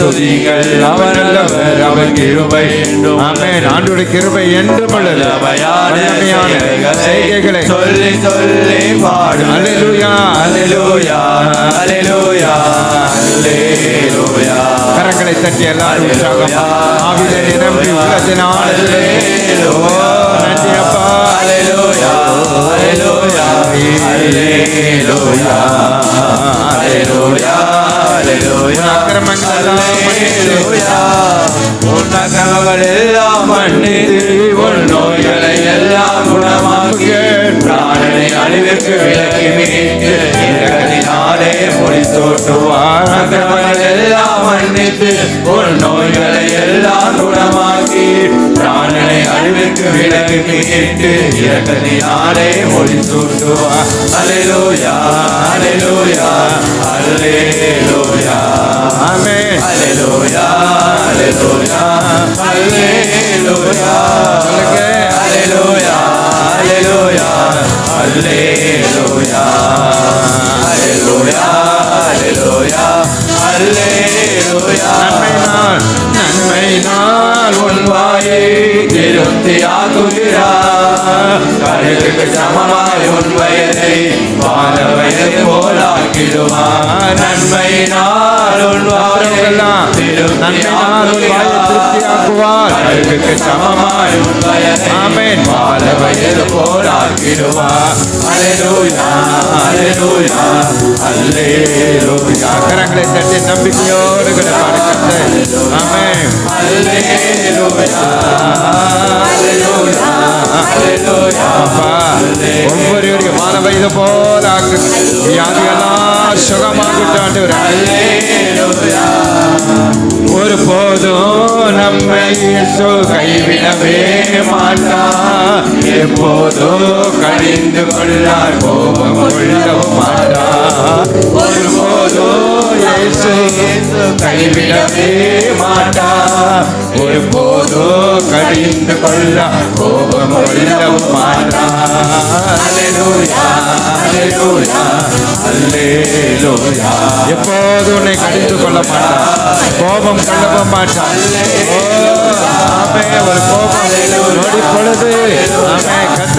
துதிங்கள் அவர் நல்லவர் அவர் கிருபை ஆமென். ஆண்டோட கிருபை என்றும் செய்கைகளை சொல்லி சொல்லி பாடும் அல்லேலூயா. அல்லேலூயா அல்லேலூயா அல்லேலூயா. கரங்களை தட்டி எல்லாரும் உற்சாகமா. ஆவிலே நிரம்பி உள்ளத்தின் ஆழத்திலே ஓ நன்றி அப்பா. அல்லேலூயா அல்லேலூயா. அல்லேலூயா அக்கிரமங்கள் எல்லாம் மன்னித்து உன் நோய்களை எல்லாம் குணமாக்கி பிராணனை அழிவுக்கு விலக்கி மீட்டு. இரக்கத்தினாலே முடிசூட்டுவார் அக்கிரமங்கள் எல்லாம் மன்னித்து உன் நோய்களை எல்லாம் குணமாக்கி பிராணனை அழிவுக்கு விலக்கி மீட்டு. இரக்கத்தினாலே முடிசூட்டுவார் அல்லேலூயா அல்லேலூயா அல்லேலூயா ஆமென். Aleluya, aleluya, aleluya. சொல்லுங்க. Aleluya, aleluya, aleluya. Aleluya, aleluya, aleluya. நன்மை நாள் நன்மை நாள் உன் வாயை திருப்தியாக்குகிறார் கடலுக்கு சமமாய் உன் வயதை வான வயது போலாக்கிடுவார் நன்மை நாள் உன் திருப்தியாக்குவார். கடலுக்கு சமமாய் உன் வயதை ஆமென். வயது அல்லேலூயா கரங்களை தட்டி நம்பிக்கையோடு கூட பாடுகிறது ஆமென். அல்லேலூயா அல்லேலூயா அல்லேலூயா. அப்பா ஒவ்வொருவரையும் மாற வயது போல ஆக்கு. வியாதியெல்லாம் சுகமாகட்டும் ஆண்டவரே. ஒரு போதும் நம்மை இயேசு கைவிடவே மாட்டா எப்போதும் கடிந்து கொள்ளார் கோபம் கொள்ளவும் மாட்டா ஒரு போதும் இயேசு கைவிடவே மாட்டா ஒரு போதும் கடிந்து கொள்ள கோபம் கொள்ளவும் மாட்டா அல்லேலூயா அல்லேலூயா எப்போதும் உன்னை கடிந்து கொள்ள மாட்டான் கோபம் கொள்ளவும் மாட்டான் ஓ, ஆமே ஒரு கோபம் நொடி பொழுது ஆமே கத்த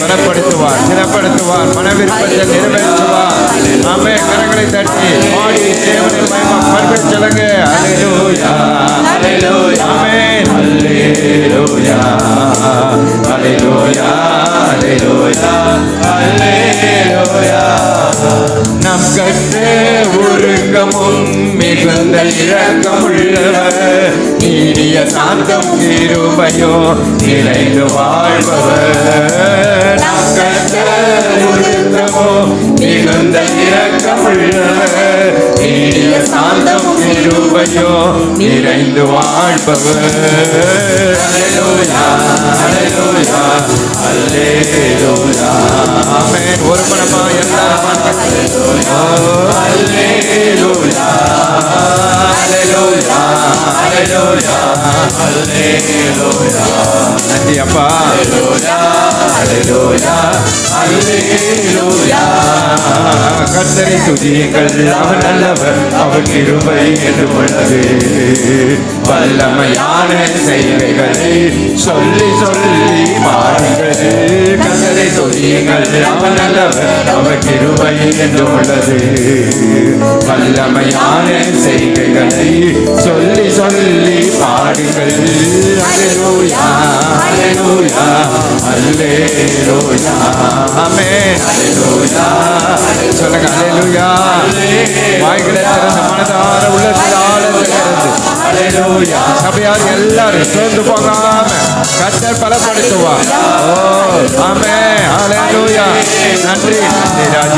பலப்படுத்துவார் திடப்படுத்துவார் மன நிறைவேற்றுவார் ஆமே கரங்களை தட்டி மாடி தேவனை மயமா பரவி சொல்லுங்க அலையூயா நம் கற்றே ஒருங்கமும் மிகுந்த இரக்கமுள்ளவர். நீடிய சாந்தம் கிருபையோ நிறைந்து வாழ்பவர். நம் கற்றே ஒருங்கமோ மிகுந்த இரக்கமுள்ளவர். நீடிய சாந்தம் கிருபையோ நிறைந்து வாழ்பவர் ஒரு மனமா நன்றி அப்பா கர்த்தரை துதியுங்கள். அவர் நல்லவர் அவர் கிருபை என்று உள்ளது வல்லமையான செய்கைகளை சொல்லி சொல்லி பாருங்கள். கர்த்தரை துதியுங்கள். அவர் நல்லவர் அவர் கிருபை என்று உள்ளது வல்லமையான செய்கைகளை சொல்லி சொல்லி பாடுங்கள் அல்லேலூயா அல்லேலூயா ஆமென் அல்லேலூயா சொல்லுங்க அல்லேலூயா வாய்களை திறந்து மனதார உள்ளத்தில் இருந்து அல்லேலூயா சபையார் எல்லாரும் சோர்ந்து போகாம கத்தர் பலப்படுத்துவார். ஓ ஆமே அல்லேலூயா நன்றி நன்றி ராஜா.